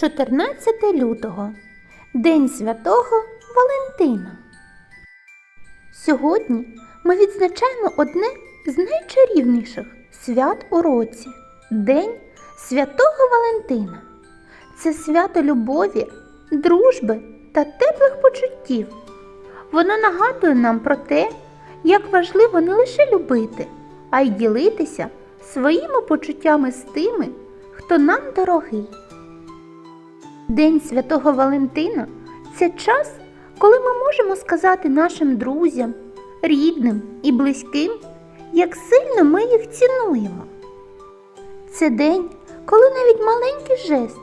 14 лютого День Святого Валентина. Сьогодні ми відзначаємо одне з найчарівніших свят у році День Святого Валентина. Це свято любові, дружби та теплих почуттів. Воно нагадує нам про те, як важливо не лише любити, а й ділитися своїми почуттями з тими, хто нам дорогий. День Святого Валентина це час, коли ми можемо сказати нашим друзям, рідним і близьким, як сильно ми їх цінуємо. Це день, коли навіть маленький жест,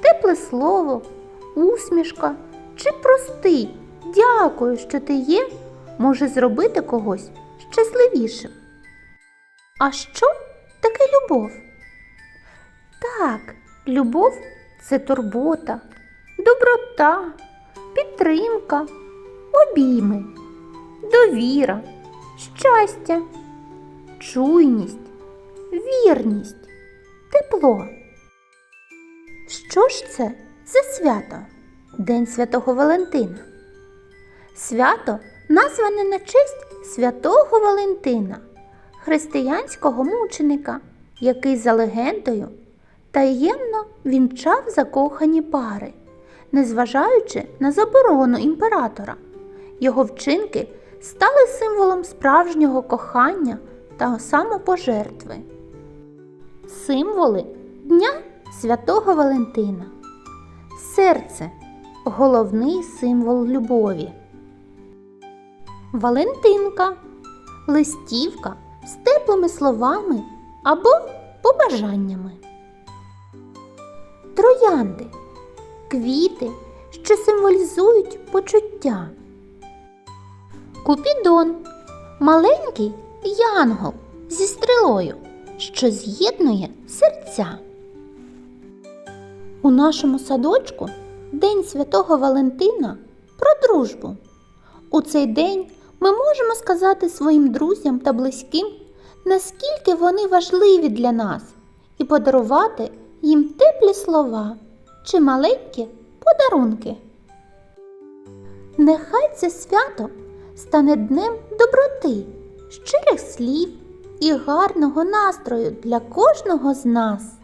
тепле слово, усмішка чи простий дякую, що ти є, може зробити когось щасливішим. А що таке любов? Так, любов це турбота, доброта, підтримка, обійми, довіра, щастя, чуйність, вірність, тепло. Що ж це за свято? День Святого Валентина. Свято назване на честь святого Валентина, християнського мученика, який за легендою таємно вінчав закохані пари, незважаючи на заборону імператора. Його вчинки стали символом справжнього кохання та самопожертви. Символи Дня Святого Валентина. Серце головний символ любові. Валентинка листівка з теплими словами або побажаннями. Троянди квіти, що символізують почуття. Купідон маленький янгол зі стрілою, що з'єднує серця. У нашому садочку День Святого Валентина про дружбу. У цей день ми можемо сказати своїм друзям та близьким, наскільки вони важливі для нас, і подарувати їм теплі слова чи маленькі подарунки. Нехай це свято стане днем доброти, щирих слів і гарного настрою для кожного з нас.